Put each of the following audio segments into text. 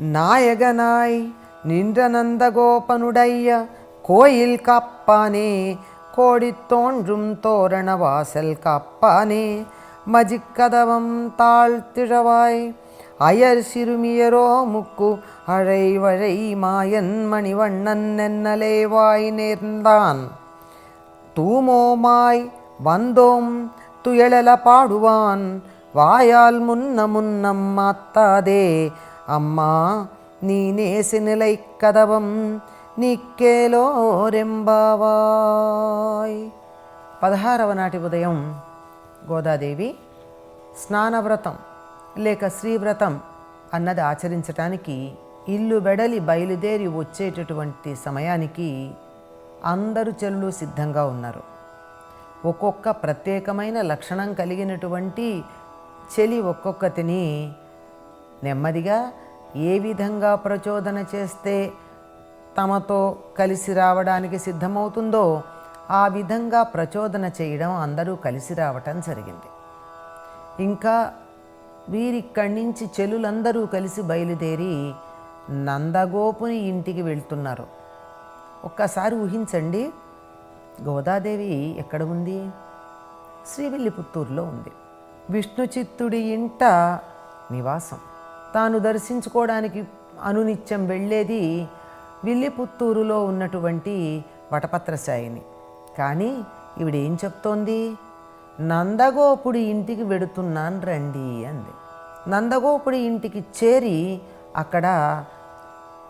நாயகனாய் நின்ற நந்தகோபனுடைய கோயில் காப்பானே கோடி தோன்றும் தோரண வாசல் காப்பானே மஜிக்கதவம் தாழ்த்திழவாய் அயர் சிறுமியரோ முக்கு அழைவழை மாயன் மணிவண்ணன் நென்னலேவாய் நேர்ந்தான். தூமோமாய் வந்தோம் துயலல பாடுவான் வாயால் முன்ன முன்னம் மாத்தாதே అమ్మా నీ నేసినలై కదవం నీకేలోరెంబావాయ్. పదహారవ నాటి ఉదయం గోదాదేవి స్నానవ్రతం లేక శ్రీవ్రతం అన్నది ఆచరించటానికి ఇల్లు వెడలి బయలుదేరి వచ్చేటటువంటి సమయానికి అందరు చెల్లు సిద్ధంగా ఉన్నారు. ఒక్కొక్క ప్రత్యేకమైన లక్షణం కలిగినటువంటి చెలి ఒక్కొక్కతిని నెమ్మదిగా ఏ విధంగా ప్రచోదన చేస్తే తమతో కలిసి రావడానికి సిద్ధమవుతుందో ఆ విధంగా ప్రచోదన చేయడం అందరూ కలిసి రావటం జరిగింది. ఇంకా వీరిక్కడి నుంచి చెలులందరూ కలిసి బయలుదేరి నందగోపుని ఇంటికి వెళ్తున్నారు. ఒక్కసారి ఊహించండి గోదాదేవి ఎక్కడ ఉంది? శ్రీవిల్లిపుత్తూరులో ఉంది. విష్ణు చిత్తుడి ఇంట నివాసం. తాను దర్శించుకోవడానికి అనునిత్యం వెళ్ళేది విల్లిపుత్తూరులో ఉన్నటువంటి వటపత్రశాయిని. కానీ ఈవిడేం చెప్తోంది? నందగోపుడి ఇంటికి వెడుతున్నాను రండి అంది. నందగోపుడి ఇంటికి చేరి అక్కడ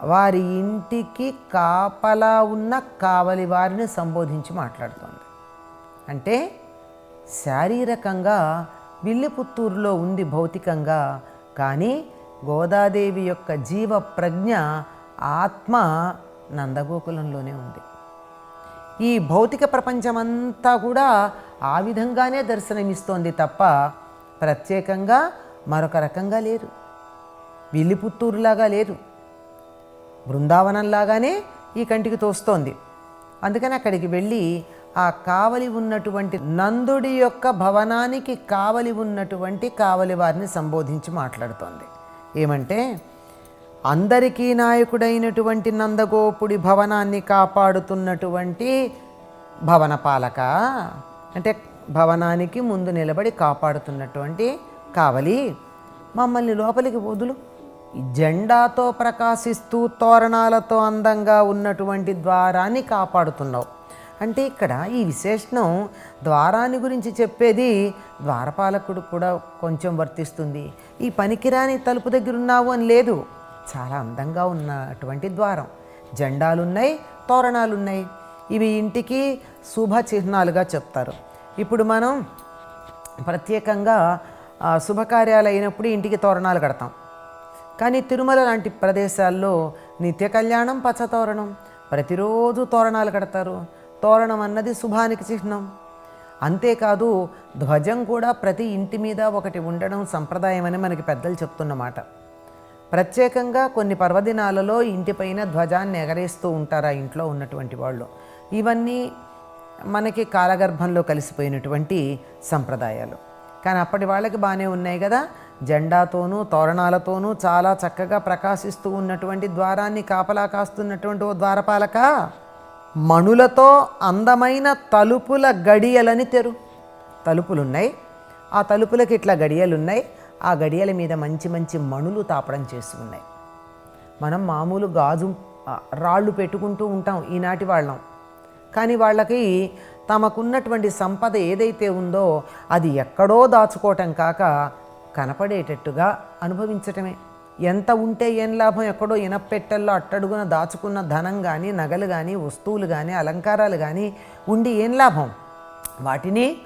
వారి ఇంటికి కాపలా ఉన్న కావలి వారిని సంబోధించి మాట్లాడుతోంది. అంటే శారీరకంగా విల్లిపుత్తూరులో ఉంది భౌతికంగా కానీ గోదాదేవి యొక్క జీవ ప్రజ్ఞ ఆత్మ నందగోకులంలోనే ఉంది. ఈ భౌతిక ప్రపంచమంతా కూడా ఆ విధంగానే దర్శనమిస్తోంది తప్ప ప్రత్యేకంగా మరొక రకంగా లేరు. విల్లిపుత్తూరులాగా లేరు. బృందావనంలాగానే ఈ కంటికి తోస్తోంది. అందుకని అక్కడికి వెళ్ళి ఆ కావలి ఉన్నటువంటి నందుడి యొక్క భవనానికి కావలి ఉన్నటువంటి కావలి వారిని సంబోధించి మాట్లాడుతోంది. ఏమంటే అందరికీ నాయకుడైనటువంటి నందగోపుడి భవనాన్ని కాపాడుతున్నటువంటి భవన పాలక అంటే భవనానికి ముందు నిలబడి కాపాడుతున్నటువంటి కావలి మమ్మల్ని లోపలికి వదులు. జెండాతో ప్రకాశిస్తూ తోరణాలతో అందంగా ఉన్నటువంటి ద్వారాన్ని కాపాడుతున్నావు. అంటే ఇక్కడ ఈ విశేషణం ద్వారాన్ని గురించి చెప్పేది ద్వారపాలకుడు కూడా కొంచెం వర్తిస్తుంది. ఈ పనికిరాని తలుపు దగ్గర ఉన్నావు అని లేదు. చాలా అందంగా ఉన్నటువంటి ద్వారం. జెండాలున్నాయి తోరణాలున్నాయి. ఇవి ఇంటికి శుభ చిహ్నాలుగా చెప్తారు. ఇప్పుడు మనం ప్రత్యేకంగా శుభకార్యాలు అయినప్పుడు ఇంటికి తోరణాలు కడతాం. కానీ తిరుమల లాంటి ప్రదేశాల్లో నిత్య కళ్యాణం పచ్చ తోరణం. ప్రతిరోజు తోరణాలు కడతారు. తోరణం అన్నది శుభానికి చిహ్నం. అంతేకాదు ధ్వజం కూడా ప్రతి ఇంటి మీద ఒకటి ఉండడం సంప్రదాయం అని మనకి పెద్దలు చెప్తున్నమాట. ప్రత్యేకంగా కొన్ని పర్వదినాలలో ఇంటిపైన ధ్వజాన్ని ఎగరేస్తూ ఉంటారు ఆ ఇంట్లో ఉన్నటువంటి వాళ్ళు. ఇవన్నీ మనకి కాలగర్భంలో కలిసిపోయినటువంటి సంప్రదాయాలు. కానీ అప్పటి వాళ్ళకి బాగానే ఉన్నాయి కదా. జెండాతోనూ తోరణాలతోనూ చాలా చక్కగా ప్రకాశిస్తూ ఉన్నటువంటి ద్వారాన్ని కాపలా కాస్తున్నటువంటి ఓ ద్వారపాలక. మణులతో అందమైన తలుపుల గడియలని తెరు. తలుపులున్నాయి. ఆ తలుపులకి ఇట్లా గడియలు ఉన్నాయి ఆ గడియల మీద మంచి మంచి మణులు తాపడం చేసి ఉన్నాయి. మనం మామూలు గాజు రాళ్ళు పెట్టుకుంటూ ఉంటాం ఈనాటి వాళ్ళం. కానీ వాళ్ళకి తమకున్నటువంటి సంపద ఏదైతే ఉందో అది ఎక్కడో దాచుకోవటం కాక కనపడేటట్టుగా అనుభవించటమే. ఎంత ఉంటే ఏం లాభం? ఎక్కడో ఇనపెట్టెల్లో అట్టడుగున దాచుకున్న ధనం కానీ నగలు కానీ వస్తువులు కానీ అలంకారాలు కానీ ఉండి ఏం లాభం? వాటిని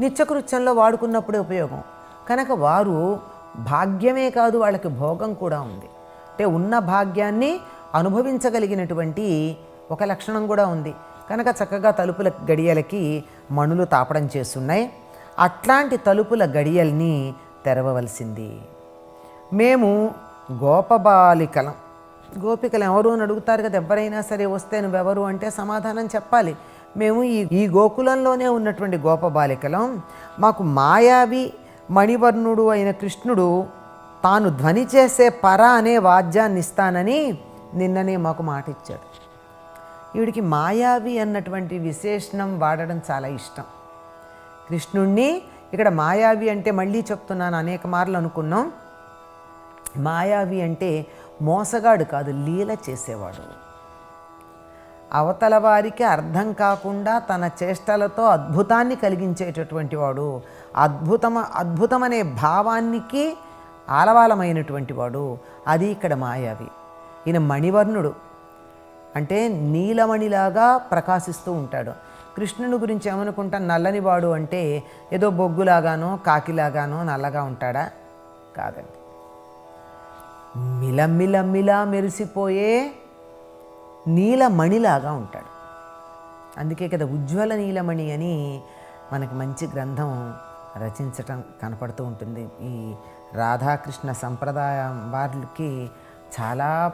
నిత్యకృత్యంలో వాడుకున్నప్పుడే ఉపయోగం. కనుక వారు భాగ్యమే కాదు వాళ్ళకి భోగం కూడా ఉంది. అంటే ఉన్న భాగ్యాన్ని అనుభవించగలిగినటువంటి ఒక లక్షణం కూడా ఉంది. కనుక చక్కగా తలుపుల గడియలకి మణులు తాపడం చేస్తున్నాయి. అట్లాంటి తలుపుల గడియల్ని తెరవవలసింది. మేము గోపబాలికలం. గోపికలు ఎవరు అని అడుగుతారు కదా ఎవరైనా సరే వస్తే నువ్వెవరు అంటే సమాధానం చెప్పాలి. మేము ఈ ఈ గోకులంలోనే ఉన్నటువంటి గోపబాలికలం. మాకు మాయావి మణివర్ణుడు అయిన కృష్ణుడు తాను ధ్వని చేసే పర అనే వాద్యాన్ని ఇస్తానని నిన్ననే మాకు మాట ఇచ్చాడు ఈవిడికి మాయావి అన్నటువంటి విశేషణం వాడడం చాలా ఇష్టం. కృష్ణుణ్ణి ఇక్కడ మాయావి అంటే మళ్ళీ చెప్తున్నాను అనేక మార్లు అనుకున్నాం. మాయావి అంటే మోసగాడు కాదు లీల చేసేవాడు. అవతల వారికి అర్థం కాకుండా తన చేష్టలతో అద్భుతాన్ని కలిగించేటటువంటి వాడు అద్భుతమ అద్భుతమనే భావానికి ఆలవాలమైనటువంటి వాడు. అది ఇక్కడ మాయావి. ఈయన మణివర్ణుడు. అంటే నీలమణిలాగా ప్రకాశిస్తూ ఉంటాడు. కృష్ణుని గురించి ఏమనుకుంటా నల్లని వాడు అంటే ఏదో బొగ్గులాగానో కాకిలాగానో నల్లగా ఉంటాడా? కాదండి. మిలమిలమిలా మెరిసిపోయే నీలమణిలాగా ఉంటాడు. అందుకే కదా ఉజ్వల నీలమణి అని మనకి మంచి గ్రంథం రచించటం కనపడుతూ ఉంటుంది. ఈ రాధాకృష్ణ సంప్రదాయం వారికి చాలా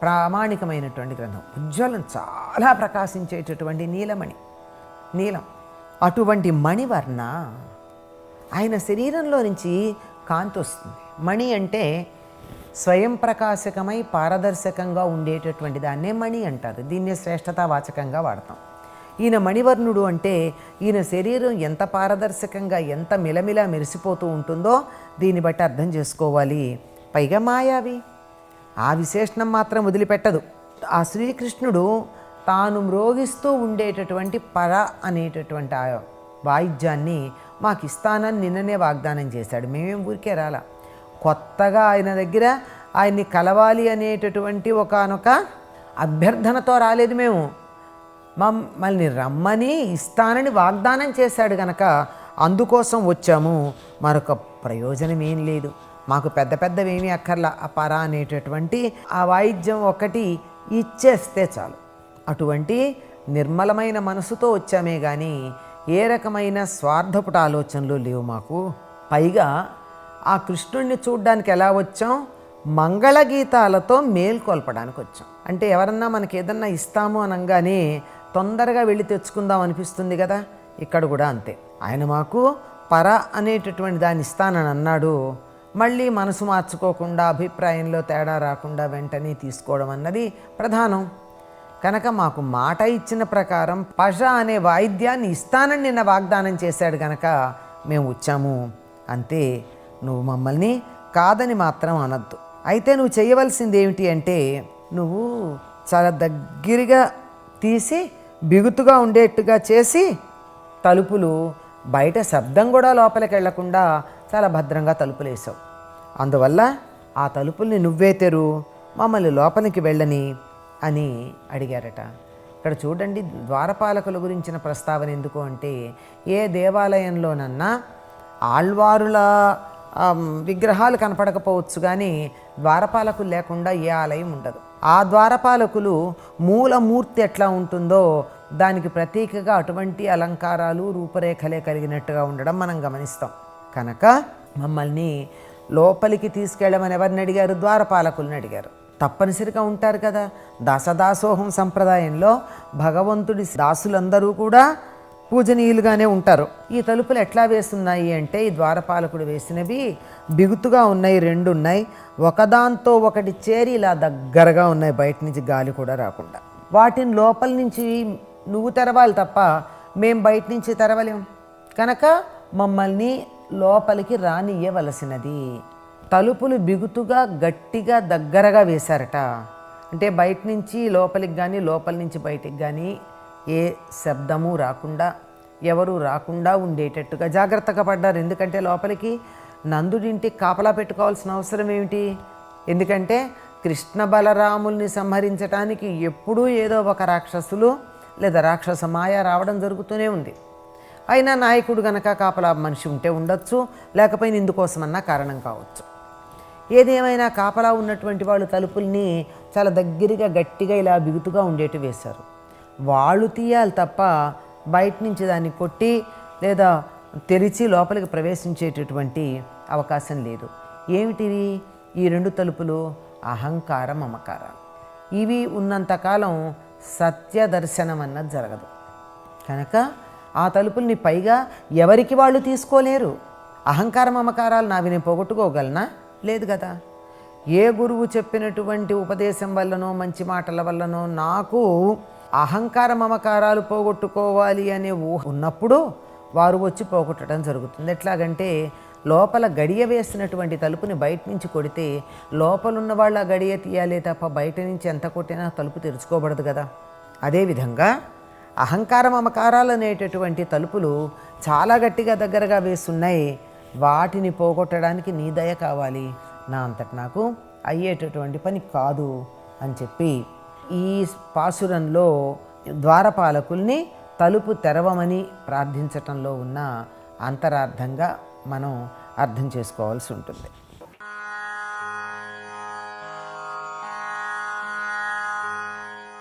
ప్రామాణికమైనటువంటి గ్రంథం. ఉజ్వలం చాలా ప్రకాశించేటటువంటి నీలమణి నీలం. అటువంటి మణివర్ణ ఆయన శరీరంలో నుంచి కాంతి వస్తుంది మణి అంటే స్వయం ప్రకాశకమై పారదర్శకంగా ఉండేటటువంటి దాన్నే మణి అంటారు. దీన్నే శ్రేష్టతావాచకంగా వాడతాం. ఈయన మణివర్ణుడు అంటే ఈయన శరీరం ఎంత పారదర్శకంగా ఎంత మిలమిలా మెరిసిపోతూ ఉంటుందో దీన్ని బట్టి అర్థం చేసుకోవాలి. పైగా మాయావి. ఆ విశేషణం మాత్రం వదిలిపెట్టదు. ఆ శ్రీకృష్ణుడు తాను మ్రోగిస్తూ ఉండేటటువంటి పర అనేటటువంటి ఆ వాయిద్యాన్ని మాకు ఇస్తానని నిన్ననే వాగ్దానం చేశాడు. మేమేం ఊరికే రాలా? కొత్తగా ఆయన దగ్గర ఆయన్ని కలవాలి అనేటటువంటి ఒకనొక అభ్యర్థనతో రాలేదు మేము. మమ్మల్ని రమ్మని ఇస్తానని వాగ్దానం చేశాడు గనక అందుకోసం వచ్చాము. మరొక ప్రయోజనం ఏం లేదు. మాకు పెద్ద పెద్దవేమీ అక్కర్లా. ఆ అనేటటువంటి ఆ వాయిద్యం ఒకటి ఇచ్చేస్తే చాలు. అటువంటి నిర్మలమైన మనసుతో వచ్చామే కానీ ఏ రకమైన స్వార్థపుట ఆలోచనలు లేవు మాకు. పైగా ఆ కృష్ణుడిని చూడ్డానికి ఎలా వచ్చాం? మంగళగీతాలతో మేల్కొల్పడానికి వచ్చాం. అంటే ఎవరన్నా మనకి ఏదన్నా ఇస్తాము అనగానే తొందరగా వెళ్ళి తెచ్చుకుందాం అనిపిస్తుంది కదా? ఇక్కడ కూడా అంతే. ఆయన మాకు పర అనేటటువంటి దాన్ని ఇస్తానని అన్నాడు. మళ్ళీ మనసు మార్చుకోకుండా అభిప్రాయంలో తేడా రాకుండా వెంటనే తీసుకోవడం అన్నది ప్రధానం. కనుక మాకు మాట ఇచ్చిన ప్రకారం పష అనే వాయిద్యాన్ని ఇస్తానని నిన్న వాగ్దానం చేశాడు కనుక మేము వచ్చాము. అంతే. నువ్వు మమ్మల్ని కాదని మాత్రం అనద్దు. అయితే నువ్వు చేయవలసింది ఏమిటి అంటే నువ్వు చాలా దగ్గరగా తీసి బిగుతుగా ఉండేట్టుగా చేసి తలుపులు బయట శబ్దం కూడా లోపలికి వెళ్ళకుండా చాలా భద్రంగా తలుపులు వేసావు. అందువల్ల ఆ తలుపుల్ని నువ్వే తెరు మమ్మల్ని లోపలికి వెళ్ళని అని అడిగారట. ఇక్కడ చూడండి ద్వారపాలకుల గురించిన ప్రస్తావన ఎందుకు అంటే ఏ దేవాలయంలోనన్నా ఆళ్వారుల విగ్రహాలు కనపడకపోవచ్చు కానీ ద్వారపాలకులు లేకుండా ఏ ఆలయం ఉండదు. ఆ ద్వారపాలకులు మూలమూర్తి ఎట్లా ఉంటుందో దానికి ప్రతీకగా అటువంటి అలంకారాలు రూపురేఖలే కలిగినట్టుగా ఉండడం మనం గమనిస్తాం. కనుక మమ్మల్ని లోపలికి తీసుకెళ్ళమని ఎవరిని అడిగారు? ద్వారపాలకుల్ని అడిగారు. తప్పనిసరిగా ఉంటారు కదా. దాసదాసోహం సంప్రదాయంలో భగవంతుడి దాసులందరూ కూడా పూజనీయులుగానే ఉంటారు. ఈ తలుపులు ఎట్లా వేస్తున్నాయి అంటే ఈ ద్వారపాలకుడు వేసినవి బిగుతుగా ఉన్నాయి రెండు ఉన్నాయి ఒకదాంతో ఒకటి చేరి ఇలా దగ్గరగా ఉన్నాయి బయట నుంచి గాలి కూడా రాకుండా. వాటిని లోపల నుంచి నువ్వు తెరవాలి తప్ప మేము బయట నుంచి తెరవలేం. కనుక మమ్మల్ని లోపలికి రానియ్యవలసినది. తలుపులు బిగుతుగా గట్టిగా దగ్గరగా వేశారట. అంటే బయట నుంచి లోపలికి కానీ లోపల నుంచి బయటికి కానీ ఏ శబ్దము రాకుండా ఎవరు రాకుండా ఉండేటట్టుగా జాగ్రత్తగా పడ్డారు. ఎందుకంటే లోపలికి నందుడింటి కాపలా పెట్టుకోవాల్సిన అవసరం ఏమిటి? ఎందుకంటే కృష్ణ బలరాముల్ని సంహరించటానికి ఎప్పుడూ ఏదో ఒక రాక్షసులు లేదా రాక్షస మాయ రావడం జరుగుతూనే ఉంది. అయినా నాయకుడు గనక కాపలా మనిషి ఉంటే ఉండొచ్చు లేకపోయినా ఇందుకోసమన్నా కారణం కావచ్చు. ఏదేమైనా కాపలా ఉన్నటువంటి వాళ్ళు తలుపుల్ని చాలా దగ్గరగా గట్టిగా ఇలా బిగుతుగా ఉండేట్టు వేశారు. వాళ్ళు తీయాలి తప్ప బయట నుంచి దాన్ని కొట్టి లేదా తెరిచి లోపలికి ప్రవేశించేటటువంటి అవకాశం లేదు. ఏమిటివి? ఈ రెండు తలుపులు అహంకార మమకారాలు ఇవి ఉన్నంతకాలం సత్య దర్శనం అన్నది జరగదు. కనుక ఆ తలుపుల్ని పైగా ఎవరికి వాళ్ళు తీసుకోలేరు? అహంకార మమకారాలు నావి నేను పోగొట్టుకోగలనా? లేదు కదా. ఏ గురువు చెప్పినటువంటి ఉపదేశం వల్లనో మంచి మాటల వల్లనో నాకు అహంకార మమకారాలు పోగొట్టుకోవాలి అనే ఊహ ఉన్నప్పుడు వారు వచ్చి పోగొట్టడం జరుగుతుంది. ఎట్లాగంటే లోపల గడియ వేసినటువంటి తలుపుని బయట నుంచి కొడితే లోపలున్న వాళ్ళు ఆ గడియ తీయాలే తప్ప బయట నుంచి ఎంత కొట్టినా తలుపు తెరుచుకోబడదు కదా. అదేవిధంగా అహంకార మమకారాలు అనేటటువంటి తలుపులు చాలా గట్టిగా దగ్గరగా వేస్తున్నాయి వాటిని పోగొట్టడానికి నీ దయ కావాలి. నా అంతటి నాకు అయ్యేటటువంటి పని కాదు అని చెప్పి ఈ పాసురంలో ద్వారపాలకుల్ని తలుపు తెరవమని ప్రార్థించటంలో ఉన్న అంతరార్థంగా మనం అర్థం చేసుకోవాల్సి ఉంటుంది.